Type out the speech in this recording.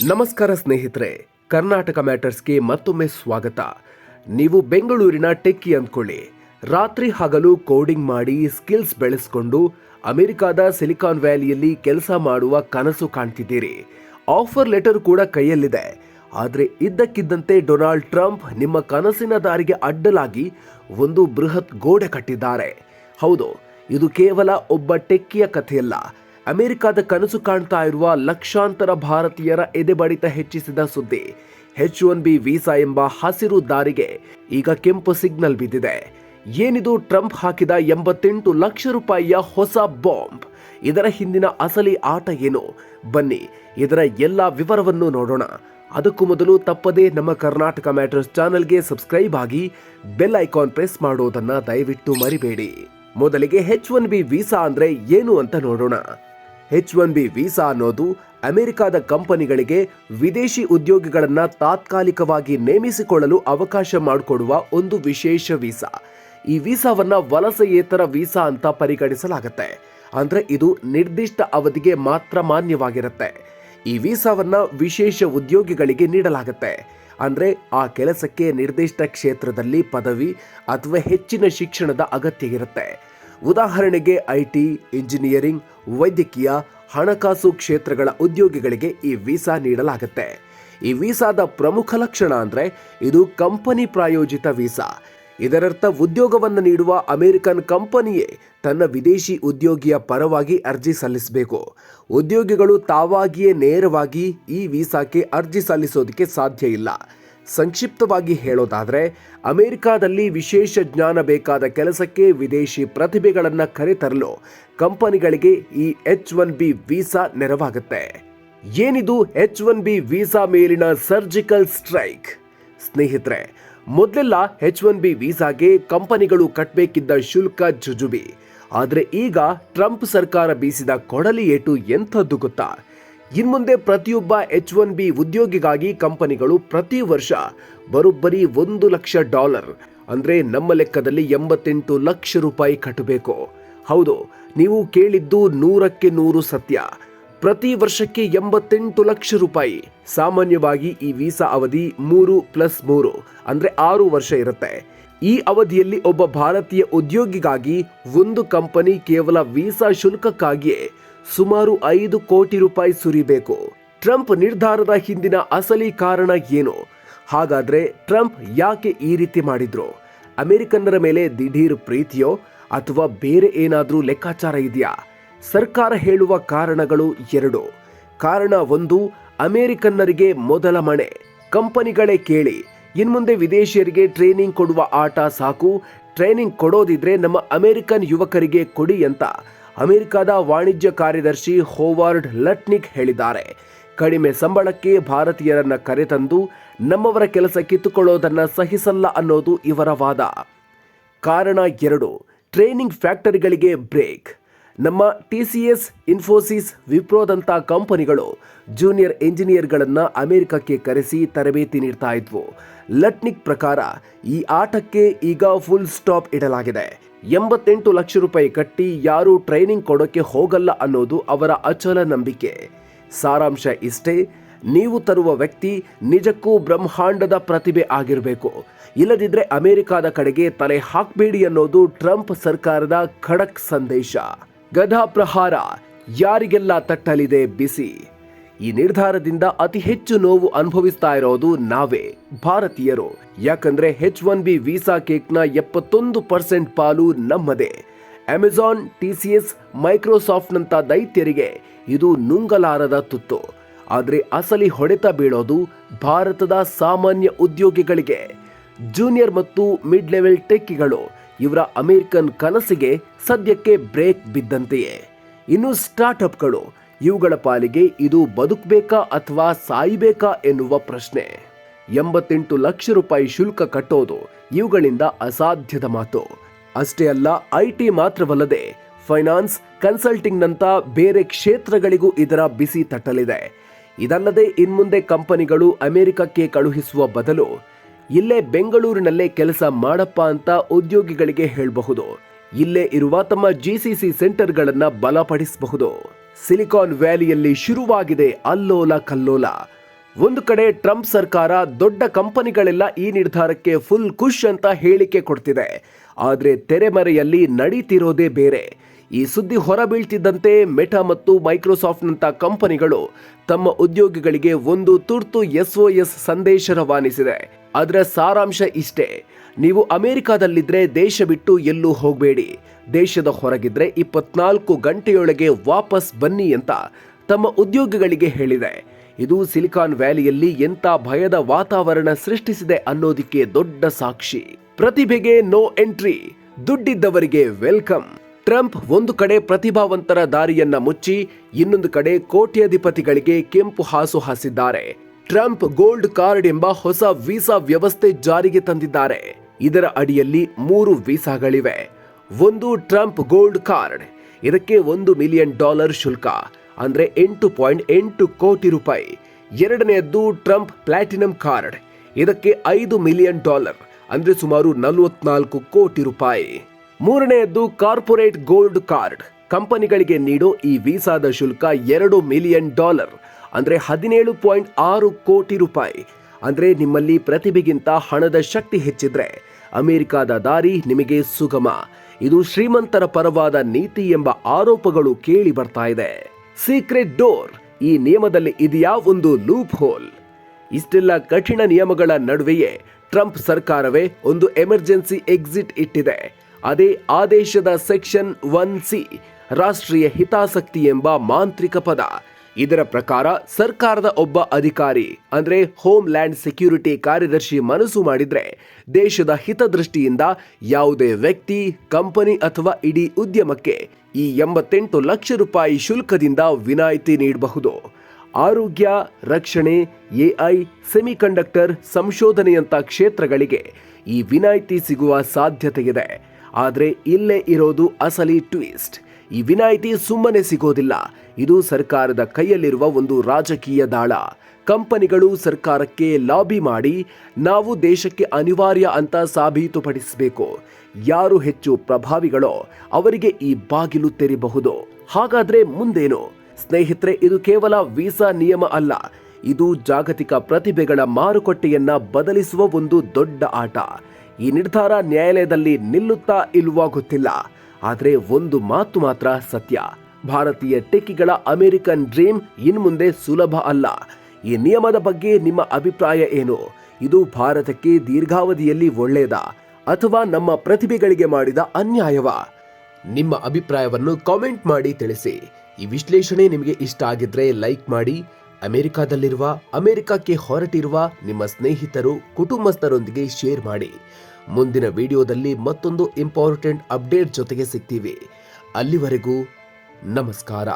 ನಮಸ್ಕಾರ ಸ್ನೇಹಿತರೆ, ಕರ್ನಾಟಕ ಮ್ಯಾಟರ್ಸ್ಗೆ ಮತ್ತೊಮ್ಮೆ ಸ್ವಾಗತ. ನೀವು ಬೆಂಗಳೂರಿನ ಟೆಕ್ಕಿ ಅಂದ್ಕೊಳ್ಳಿ. ರಾತ್ರಿ ಹಗಲು ಕೋಡಿಂಗ್ ಮಾಡಿ ಸ್ಕಿಲ್ಸ್ ಬೆಳೆಸ್ಕೊಂಡು ಅಮೆರಿಕಾದ ಸಿಲಿಕಾನ್ ವ್ಯಾಲಿಯಲ್ಲಿ ಕೆಲಸ ಮಾಡುವ ಕನಸು ಕಾಣ್ತಿದ್ದೀರಿ. ಆಫರ್ ಲೆಟರ್ ಕೂಡ ಕೈಯಲ್ಲಿದೆ. ಆದರೆ ಇದ್ದಕ್ಕಿದ್ದಂತೆ ಡೊನಾಲ್ಡ್ ಟ್ರಂಪ್ ನಿಮ್ಮ ಕನಸಿನ ದಾರಿಗೆ ಅಡ್ಡಲಾಗಿ ಒಂದು ಬೃಹತ್ ಗೋಡೆ ಕಟ್ಟಿದ್ದಾರೆ. ಹೌದು, ಇದು ಕೇವಲ ಒಬ್ಬ ಟೆಕ್ಕಿಯ ಕಥೆಯಲ್ಲ. ಅಮೆರಿಕದ ಕನಸು ಕಾಣ್ತಾ ಇರುವ ಲಕ್ಷಾಂತರ ಭಾರತೀಯರ ಎದೆಬಡಿತ ಹೆಚ್ಚಿಸಿದ ಸುದ್ದಿ. ಹೆಚ್ ಒನ್ ಬಿ ವೀಸಾ ಎಂಬ ಹಸಿರು ದಾರಿಗೆ ಈಗ ಕೆಂಪು ಸಿಗ್ನಲ್ ಬಿದ್ದಿದೆ. ಏನಿದು ಟ್ರಂಪ್ ಹಾಕಿದ ಎಂಬತ್ತೆಂಟು ಲಕ್ಷ ರೂಪಾಯಿಯ ಹೊಸ ಬಾಂಬ್. ಇದರ ಹಿಂದಿನ ಅಸಲಿ ಆಟ ಏನು? ಬನ್ನಿ, ಇದರ ಎಲ್ಲ ವಿವರವನ್ನು ನೋಡೋಣ. ಅದಕ್ಕೂ ಮೊದಲು ತಪ್ಪದೇ ನಮ್ಮ ಕರ್ನಾಟಕ ಮ್ಯಾಟರ್ಸ್ ಚಾನೆಲ್ಗೆ ಸಬ್ಸ್ಕ್ರೈಬ್ ಆಗಿ ಬೆಲ್ ಐಕಾನ್ ಪ್ರೆಸ್ ಮಾಡೋದನ್ನ ದಯವಿಟ್ಟು ಮರಿಬೇಡಿ. ಮೊದಲಿಗೆ ಹೆಚ್ ಒನ್ ಬಿ ವೀಸಾ ಅಂದ್ರೆ ಏನು ಅಂತ ನೋಡೋಣ. ಹೆಚ್ ಒನ್ ಬಿ ವೀಸಾ ಅನ್ನೋದು ಅಮೆರಿಕದ ಕಂಪನಿಗಳಿಗೆ ವಿದೇಶಿ ಉದ್ಯೋಗಿಗಳನ್ನು ತಾತ್ಕಾಲಿಕವಾಗಿ ನೇಮಿಸಿಕೊಳ್ಳಲು ಅವಕಾಶ ಮಾಡಿಕೊಡುವ ಒಂದು ವಿಶೇಷ ವೀಸಾ. ಈ ವೀಸಾವನ್ನ ವಲಸೆಯೇತರ ವೀಸಾ ಅಂತ ಪರಿಗಣಿಸಲಾಗುತ್ತೆ. ಅಂದ್ರೆ ಇದು ನಿರ್ದಿಷ್ಟ ಅವಧಿಗೆ ಮಾತ್ರ ಮಾನ್ಯವಾಗಿರುತ್ತೆ. ಈ ವೀಸಾವನ್ನ ವಿಶೇಷ ಉದ್ಯೋಗಿಗಳಿಗೆ ನೀಡಲಾಗುತ್ತೆ. ಅಂದ್ರೆ ಆ ಕೆಲಸಕ್ಕೆ ನಿರ್ದಿಷ್ಟ ಕ್ಷೇತ್ರದಲ್ಲಿ ಪದವಿ ಅಥವಾ ಹೆಚ್ಚಿನ ಶಿಕ್ಷಣದ ಅಗತ್ಯ ಇರುತ್ತೆ ಉದಾಹರಣೆಗೆ ಐಟಿ ಇಂಜಿನಿಯರಿಂಗ್ ವೈದ್ಯಕೀಯ, ಹಣಕಾಸು ಕ್ಷೇತ್ರಗಳ ಉದ್ಯೋಗಿಗಳಿಗೆ ಈ ವೀಸಾ ನೀಡಲಾಗುತ್ತೆ. ಈ ವೀಸಾದ ಪ್ರಮುಖ ಲಕ್ಷಣ ಅಂದ್ರೆ ಇದು ಕಂಪನಿ ಪ್ರಾಯೋಜಿತ ವೀಸಾ. ಇದರರ್ಥ ಉದ್ಯೋಗವನ್ನು ನೀಡುವ ಅಮೆರಿಕನ್ ಕಂಪನಿಯೇ ತನ್ನ ವಿದೇಶಿ ಉದ್ಯೋಗಿಯ ಪರವಾಗಿ ಅರ್ಜಿ ಸಲ್ಲಿಸಬೇಕು. ಉದ್ಯೋಗಿಗಳು ತಾವಾಗಿಯೇ ನೇರವಾಗಿ ಈ ವೀಸಾಕ್ಕೆ ಅರ್ಜಿ ಸಲ್ಲಿಸೋದಕ್ಕೆ ಸಾಧ್ಯ ಇಲ್ಲ. ಸಂಕ್ಷಿಪ್ತವಾಗಿ ಹೇಳೋದಾದರೆ, ಅಮೆರಿಕಾದಲ್ಲಿ ವಿಶೇಷ ಜ್ಞಾನ ಬೇಕಾದ ಕೆಲಸಕ್ಕೆ ವಿದೇಶಿ ಪ್ರತಿಭೆಗಳನ್ನು ಕರೆತರಲು ಕಂಪನಿಗಳಿಗೆ ಈ ಎಚ್ ಒನ್ ಬಿ ವೀಸಾ ನೆರವಾಗುತ್ತೆ. ಏನಿದು ಎಚ್ ಒನ್ ಬಿ ವೀಸಾ ಮೇಲಿನ ಸರ್ಜಿಕಲ್ ಸ್ಟ್ರೈಕ್? ಸ್ನೇಹಿತರೆ, ಮೊದಲೆಲ್ಲ ಎಚ್ ಒನ್ ಬಿ ವೀಸಾಗೆ ಕಂಪನಿಗಳು ಕಟ್ಟಬೇಕಿದ್ದ ಶುಲ್ಕ ಜುಜುಬಿ. ಆದರೆ ಈಗ ಟ್ರಂಪ್ ಸರ್ಕಾರ ಬೀಸಿದ ಕೊಡಲಿ ಏಟು ಎಂಥದ್ದು ಗೊತ್ತಾ? ಇನ್ಮುಂದೆ ಪ್ರತಿಯೊಬ್ಬ ಎಚ್ ಒನ್ ಬಿ ಉದ್ಯೋಗಿಗಾಗಿ ಕಂಪನಿಗಳು ಪ್ರತಿ ವರ್ಷ ಬರೋಬ್ಬರಿ ಒಂದು ಲಕ್ಷ ಡಾಲರ್, ಅಂದ್ರೆ ನಮ್ಮ ಲೆಕ್ಕದಲ್ಲಿ ಎಂಬತ್ತೆಂಟು ಲಕ್ಷ ರೂಪಾಯಿ ಕಟ್ಟಬೇಕು. ಹೌದು, ನೀವು ಕೇಳಿದ್ದು ನೂರಕ್ಕೆ ನೂರು ಸತ್ಯ. ಪ್ರತಿ ವರ್ಷಕ್ಕೆ ಎಂಬತ್ತೆಂಟು ಲಕ್ಷ ರೂಪಾಯಿ. ಸಾಮಾನ್ಯವಾಗಿ ಈ ವೀಸಾ ಅವಧಿ ಮೂರು ಪ್ಲಸ್ ಮೂರು, ಅಂದ್ರೆ ಆರು ವರ್ಷ ಇರುತ್ತೆ. ಈ ಅವಧಿಯಲ್ಲಿ ಒಬ್ಬ ಭಾರತೀಯ ಉದ್ಯೋಗಿಗಾಗಿ ಒಂದು ಕಂಪನಿ ಕೇವಲ ವೀಸಾ ಶುಲ್ಕಕ್ಕಾಗಿಯೇ ಸುಮಾರು ಐದು ಕೋಟಿ ರೂಪಾಯಿ ಸುರಿಬೇಕು. ಟ್ರಂಪ್ ನಿರ್ಧಾರದ ಹಿಂದಿನ ಅಸಲಿ ಕಾರಣ ಏನು? ಹಾಗಾದ್ರೆ ಟ್ರಂಪ್ ಯಾಕೆ ಈ ರೀತಿ ಮಾಡಿದ್ರು? ಅಮೆರಿಕನ್ನರ ಮೇಲೆ ದಿಢೀರ್ ಪ್ರೀತಿಯೋ ಅಥವಾ ಬೇರೆ ಏನಾದರೂ ಲೆಕ್ಕಾಚಾರ ಇದೆಯಾ? ಸರ್ಕಾರ ಹೇಳುವ ಕಾರಣಗಳು ಎರಡು. ಕಾರಣ ಒಂದು, ಅಮೆರಿಕನ್ನರಿಗೆ ಮೊದಲ ಮಣೆ. ಕಂಪನಿಗಳೇ ಕೇಳಿ. ಇನ್ಮುಂದೆ ವಿದೇಶಿಯರಿಗೆ ಟ್ರೈನಿಂಗ್ ಕೊಡುವ ಆಟ ಸಾಕು. ಟ್ರೈನಿಂಗ್ ಕೊಡೋದಿದ್ರೆ ನಮ್ಮ ಅಮೆರಿಕನ್ ಯುವಕರಿಗೆ ಕೊಡಿ ಅಂತ. ಅಮೆರಿಕದ ವಾಣಿಜ್ಯ ಕಾರ್ಯದರ್ಶಿ ಹೋವಾರ್ಡ್ ಲಟ್ನಿಕ್ ಹೇಳಿದ್ದಾರೆ. ಕಡಿಮೆ ಸಂಬಳಕ್ಕೆ ಭಾರತೀಯರನ್ನ ಕರೆತಂದು ನಮ್ಮವರ ಕೆಲಸ ಕಿತ್ತುಕೊಳ್ಳೋದನ್ನ ಸಹಿಸಲ್ಲ ಅನ್ನೋದು ಇವರ ವಾದ. ಕಾರಣ ಎರಡು, ಟ್ರೈನಿಂಗ್ ಫ್ಯಾಕ್ಟರಿಗಳಿಗೆ ಬ್ರೇಕ್. ನಮ್ಮ ಟಿ ಸಿ ಎಸ್, ಇನ್ಫೋಸಿಸ್ ವಿಪ್ರೋದಂಥ ಕಂಪನಿಗಳು ಜೂನಿಯರ್ ಇಂಜಿನಿಯರ್ಗಳನ್ನು ಅಮೆರಿಕಕ್ಕೆ ಕರೆಸಿ ತರಬೇತಿ ನೀಡ್ತಾ ಇದ್ವು. ಲಟ್ನಿಕ್ ಪ್ರಕಾರ ಈ ಆಟಕ್ಕೆ ಈಗ ಫುಲ್ ಸ್ಟಾಪ್ ಇಡಲಾಗಿದೆ. ಎಂಬತ್ತೆಂಟು ಲಕ್ಷ ರೂಪಾಯಿ ಕಟ್ಟಿ ಯಾರೂ ಟ್ರೈನಿಂಗ್ ಕೊಡೋಕೆ ಹೋಗಲ್ಲ ಅನ್ನೋದು ಅವರ ಅಚಲ ನಂಬಿಕೆ. ಸಾರಾಂಶ ಇಷ್ಟೇ, ನೀವು ತರುವ ವ್ಯಕ್ತಿ ನಿಜಕ್ಕೂ ಬ್ರಹ್ಮಾಂಡದ ಪ್ರತಿಭೆ ಆಗಿರಬೇಕು. ಇಲ್ಲದಿದ್ರೆ ಅಮೆರಿಕಾದ ಕಡೆಗೆ ತಲೆ ಹಾಕಬೇಡಿ ಅನ್ನೋದು ಟ್ರಂಪ್ ಸರ್ಕಾರದ ಖಡಕ್ ಸಂದೇಶ. ಗದಾ ಪ್ರಹಾರ, ಯಾರಿಗೆಲ್ಲ ತಟ್ಟಲಿದೆ ಬಿಸಿ. ಈ ನಿರ್ಧಾರದಿಂದ ಅತಿ ಹೆಚ್ಚು ನೋವು ಅನುಭವಿಸ್ತಾ ಇರೋದು ನಾವೇ, ಭಾರತೀಯರು. ಯಾಕಂದ್ರೆ ಹೆಚ್ ಒನ್ ಬಿ ವೀಸಾ ಕೇಕ್ನ ಎಪ್ಪತ್ತೊಂದು ಪರ್ಸೆಂಟ್ ಪಾಲು ನಮ್ಮದೇ. ಅಮೆಜಾನ್ ಟಿಸಿಎಸ್ ಮೈಕ್ರೋಸಾಫ್ಟ್ನಂತ ದೈತ್ಯರಿಗೆ ಇದು ನುಂಗಲಾರದ ತುತ್ತು. ಆದರೆ ಅಸಲಿ ಹೊಡೆತ ಬೀಳೋದು ಭಾರತದ ಸಾಮಾನ್ಯ ಉದ್ಯೋಗಿಗಳಿಗೆ. ಜೂನಿಯರ್ ಮತ್ತು ಮಿಡ್ ಲೆವೆಲ್ ಟೆಕ್ಕಿಗಳು ಇವರ ಅಮೆರಿಕನ್ ಕನಸಿಗೆ ಸದ್ಯಕ್ಕೆ ಬ್ರೇಕ್ ಬಿದ್ದಂತೆಯೇ. ಇನ್ನು ಸ್ಟಾರ್ಟ್ಅಪ್ಗಳು ಇವುಗಳ ಪಾಲಿಗೆ ಇದು ಬದುಕಬೇಕಾ ಅಥವಾ ಸಾಯಬೇಕಾ ಎನ್ನುವ ಪ್ರಶ್ನೆ. ಎಂಬತ್ತೆಂಟು ಲಕ್ಷ ರೂಪಾಯಿ ಶುಲ್ಕ ಕಟ್ಟೋದು ಇವುಗಳಿಂದ ಅಸಾಧ್ಯದ ಮಾತು. ಅಷ್ಟೇ ಅಲ್ಲ ಐ ಟಿ ಮಾತ್ರವಲ್ಲದೆ ಫೈನಾನ್ಸ್, ಕನ್ಸಲ್ಟಿಂಗ್ನಂತ ಬೇರೆ ಕ್ಷೇತ್ರಗಳಿಗೂ ಇದರ ಬಿಸಿ ತಟ್ಟಲಿದೆ. ಇದಲ್ಲದೆ ಇನ್ಮುಂದೆ ಕಂಪನಿಗಳು ಅಮೆರಿಕಕ್ಕೆ ಕಳುಹಿಸುವ ಬದಲು ಇಲ್ಲೇ ಬೆಂಗಳೂರಿನಲ್ಲೇ ಕೆಲಸ ಮಾಡಪ್ಪ ಅಂತ ಉದ್ಯೋಗಿಗಳಿಗೆ ಹೇಳಬಹುದು. ಇಲ್ಲೇ ಇರುವ ತಮ್ಮ ಜಿಸಿಸಿ ಸೆಂಟರ್ಗಳನ್ನು ಬಲಪಡಿಸಬಹುದು. ಸಿಲಿಕಾನ್ ವ್ಯಾಲಿಯಲ್ಲಿ ಶುರುವಾಗಿದೆ ಅಲ್ಲೋಲ ಕಲ್ಲೋಲ. ಒಂದು ಕಡೆ ಟ್ರಂಪ್ ಸರ್ಕಾರ ದೊಡ್ಡ ಕಂಪನಿಗಳೆಲ್ಲ ಈ ನಿರ್ಧಾರಕ್ಕೆ ಫುಲ್ ಖುಷ್ ಅಂತ ಹೇಳಿಕೆ ಕೊಡ್ತಿದೆ. ಆದರೆ ತೆರೆಮರೆಯಲ್ಲಿ ನಡೀತಿರೋದೇ ಬೇರೆ. ಈ ಸುದ್ದಿ ಹೊರಬೀಳ್ತಿದ್ದಂತೆ ಮೆಟಾ ಮತ್ತು ಮೈಕ್ರೋಸಾಫ್ಟ್ನಂಥ ಕಂಪನಿಗಳು ತಮ್ಮ ಉದ್ಯೋಗಿಗಳಿಗೆ ಒಂದು ತುರ್ತು ಎಸ್ ಒ ಎಸ್ ಸಂದೇಶ ರವಾನಿಸಿದೆ. ಅದರ ಸಾರಾಂಶ ಇಷ್ಟೇ. ನೀವು ಅಮೆರಿಕಾದಲ್ಲಿದ್ರೆ ದೇಶ ಬಿಟ್ಟು ಎಲ್ಲೂ ಹೋಗಬೇಡಿ. ದೇಶದ ಹೊರಗಿದ್ರೆ ಇಪ್ಪತ್ನಾಲ್ಕು ಗಂಟೆಯೊಳಗೆ ವಾಪಸ್ ಬನ್ನಿ ಅಂತ ತಮ್ಮ ಉದ್ಯೋಗಿಗಳಿಗೆ ಹೇಳಿದೆ. ಇದು ಸಿಲಿಕಾನ್ ವ್ಯಾಲಿಯಲ್ಲಿ ಎಂಥ ಭಯದ ವಾತಾವರಣ ಸೃಷ್ಟಿಸಿದೆ ಅನ್ನೋದಕ್ಕೆ ದೊಡ್ಡ ಸಾಕ್ಷಿ. ಪ್ರತಿಭೆಗೆ ನೋ ಎಂಟ್ರಿ, ದುಡ್ಡಿದ್ದವರಿಗೆ ವೆಲ್ಕಮ್. ಟ್ರಂಪ್ ಒಂದು ಕಡೆ ಪ್ರತಿಭಾವಂತರ ದಾರಿಯನ್ನ ಮುಚ್ಚಿ, ಇನ್ನೊಂದು ಕಡೆ ಕೋಟ್ಯಾಧಿಪತಿಗಳಿಗೆ ಕೆಂಪು ಹಾಸು ಹಾಸಿದ್ದಾರೆ. ಟ್ರಂಪ್ ಗೋಲ್ಡ್ ಕಾರ್ಡ್ ಎಂಬ ಹೊಸ ವೀಸಾ ವ್ಯವಸ್ಥೆ ಜಾರಿಗೆ ತಂದಿದ್ದಾರೆ. ಇದರ ಅಡಿಯಲ್ಲಿ ಮೂರು ವೀಸಾಗಳಿವೆ. ಒಂದು ಟ್ರಂಪ್ ಗೋಲ್ಡ್ ಕಾರ್ಡ್, ಇದಕ್ಕೆ ಒಂದು ಮಿಲಿಯನ್ ಡಾಲರ್ ಶುಲ್ಕ, ಅಂದ್ರೆ ಎಂಟು ಪಾಯಿಂಟ್ ಎಂಟು ಕೋಟಿ ರೂಪಾಯಿ. ಎರಡನೆಯದ್ದು ಟ್ರಂಪ್ ಪ್ಲಾಟಿನಂ ಕಾರ್ಡ್, ಇದಕ್ಕೆ ಐದು ಮಿಲಿಯನ್ ಡಾಲರ್, ಅಂದ್ರೆ ಸುಮಾರು ನಲವತ್ನಾಲ್ಕು ಕೋಟಿ ರೂಪಾಯಿ. ಮೂರನೆಯದ್ದು ಕಾರ್ಪೊರೇಟ್ ಗೋಲ್ಡ್ ಕಾರ್ಡ್, ಕಂಪನಿಗಳಿಗೆ ನೀಡೋ ಈ ವೀಸಾದ ಶುಲ್ಕ ಎರಡು ಮಿಲಿಯನ್ ಡಾಲರ್, ಅಂದ್ರೆ ಹದಿನೇಳು ಪಾಯಿಂಟ್ ಆರು ಕೋಟಿ ರೂಪಾಯಿ. ಅಂದ್ರೆ ನಿಮ್ಮಲ್ಲಿ ಪ್ರತಿಭೆಗಿಂತ ಹಣದ ಶಕ್ತಿ ಹೆಚ್ಚಿದ್ರೆ ಅಮೆರಿಕಾದ ದಾರಿ ನಿಮಗೆ ಸುಗಮ. ಇದು ಶ್ರೀಮಂತರ ಪರವಾದ ನೀತಿ ಎಂಬ ಆರೋಪಗಳು ಕೇಳಿ ಬರ್ತಾ ಇದೆ. ಸೀಕ್ರೆಟ್ ಡೋರ್ ಈ ನಿಯಮದಲ್ಲಿ ಇದೆಯಾ ಒಂದು ಲೂಪ್ ಹೋಲ್ ಇಷ್ಟೆಲ್ಲ ಕಠಿಣ ನಿಯಮಗಳ ನಡುವೆಯೇ ಟ್ರಂಪ್ ಸರ್ಕಾರವೇ ಒಂದು ಎಮರ್ಜೆನ್ಸಿ ಎಕ್ಸಿಟ್ ಇಟ್ಟಿದೆ. ಅದೇ ಆದೇಶದ ಸೆಕ್ಷನ್ ಒನ್ ಸಿ, ರಾಷ್ಟ್ರೀಯ ಹಿತಾಸಕ್ತಿ ಎಂಬ ಮಾಂತ್ರಿಕ ಪದ. ಇದರ ಪ್ರಕಾರ ಸರ್ಕಾರದ ಒಬ್ಬ ಅಧಿಕಾರಿ, ಅಂದ್ರೆ ಹೋಮ್ ಲ್ಯಾಂಡ್ ಸೆಕ್ಯೂರಿಟಿ ಕಾರ್ಯದರ್ಶಿ ಮನಸ್ಸು ಮಾಡಿದ್ರೆ ದೇಶದ ಹಿತದೃಷ್ಟಿಯಿಂದ ಯಾವುದೇ ವ್ಯಕ್ತಿ, ಕಂಪನಿ ಅಥವಾ ಇಡೀ ಉದ್ಯಮಕ್ಕೆ ಈ ಎಂಬತ್ತೆಂಟು ಲಕ್ಷ ರೂಪಾಯಿ ಶುಲ್ಕದಿಂದ ವಿನಾಯಿತಿ ನೀಡಬಹುದು. ಆರೋಗ್ಯ, ರಕ್ಷಣೆ, ಎಐ, ಸೆಮಿಕಂಡಕ್ಟರ್ ಸಂಶೋಧನೆಯಂಥ ಕ್ಷೇತ್ರಗಳಿಗೆ ಈ ವಿನಾಯಿತಿ ಸಿಗುವ ಸಾಧ್ಯತೆ ಇದೆ ಆದರೆ ಇಲ್ಲೇ ಇರೋದು ಅಸಲಿ ಟ್ವಿಸ್ಟ್. ಈ ವಿನಾಯಿತಿ ಸುಮ್ಮನೆ ಸಿಗೋದಿಲ್ಲ. ಇದು ಸರ್ಕಾರದ ಕೈಯಲ್ಲಿರುವ ಒಂದು ರಾಜಕೀಯ ದಾಳ. ಕಂಪನಿಗಳು ಸರ್ಕಾರಕ್ಕೆ ಲಾಬಿ ಮಾಡಿ, ನಾವು ದೇಶಕ್ಕೆ ಅನಿವಾರ್ಯ ಅಂತ ಸಾಬೀತುಪಡಿಸಬೇಕು. ಯಾರು ಹೆಚ್ಚು ಪ್ರಭಾವಿಗಳೋ ಅವರಿಗೆ ಈ ಬಾಗಿಲು ತೆರಿಬಹುದು. ಹಾಗಾದ್ರೆ ಮುಂದೇನು? ಸ್ನೇಹಿತರೆ, ಇದು ಕೇವಲ ವೀಸಾ ನಿಯಮ ಅಲ್ಲ. ಇದು ಜಾಗತಿಕ ಪ್ರತಿಭೆಗಳ ಮಾರುಕಟ್ಟೆಯನ್ನ ಬದಲಿಸುವ ಒಂದು ದೊಡ್ಡ ಆಟ. ಈ ನಿರ್ಧಾರ ನ್ಯಾಯಾಲಯದಲ್ಲಿ ನಿಲ್ಲುತ್ತಾ ಇಲ್ವಾ ಗೊತ್ತಿಲ್ಲ. ಆದರೆ ಒಂದು ಮಾತು ಮಾತ್ರ ಸತ್ಯ. ಭಾರತೀಯ ಟೆಕ್ಕಿಗಳ ಅಮೆರಿಕನ್ ಡ್ರೀಮ್ ಇನ್ಮುಂದೆ ಸುಲಭ ಅಲ್ಲ. ಈ ನಿಯಮದ ಬಗ್ಗೆ ನಿಮ್ಮ ಅಭಿಪ್ರಾಯ ಏನು? ಇದು ಭಾರತಕ್ಕೆ ದೀರ್ಘಾವಧಿಯಲ್ಲಿ ಒಳ್ಳೆಯದಾ ಅಥವಾ ನಮ್ಮ ಪ್ರತಿಭೆಗಳಿಗೆ ಮಾಡಿದ ಅನ್ಯಾಯವ? ನಿಮ್ಮ ಅಭಿಪ್ರಾಯವನ್ನು ಕಾಮೆಂಟ್ ಮಾಡಿ ತಿಳಿಸಿ. ಈ ವಿಶ್ಲೇಷಣೆ ನಿಮಗೆ ಇಷ್ಟ ಆಗಿದ್ರೆ ಲೈಕ್ ಮಾಡಿ ಅಮೆರಿಕಾದಲ್ಲಿರುವ, ಅಮೆರಿಕಕ್ಕೆ ಹೊರಟಿರುವ ನಿಮ್ಮ ಸ್ನೇಹಿತರು, ಕುಟುಂಬಸ್ಥರೊಂದಿಗೆ ಶೇರ್ ಮಾಡಿ. ಮುಂದಿನ ವಿಡಿಯೋದಲ್ಲಿ ಮತ್ತೊಂದು ಇಂಪಾರ್ಟೆಂಟ್ ಅಪ್ಡೇಟ್ ಜೊತೆಗೆ ಸಿಗ್ತೀವಿ. ಅಲ್ಲಿವರೆಗೂ ನಮಸ್ಕಾರ.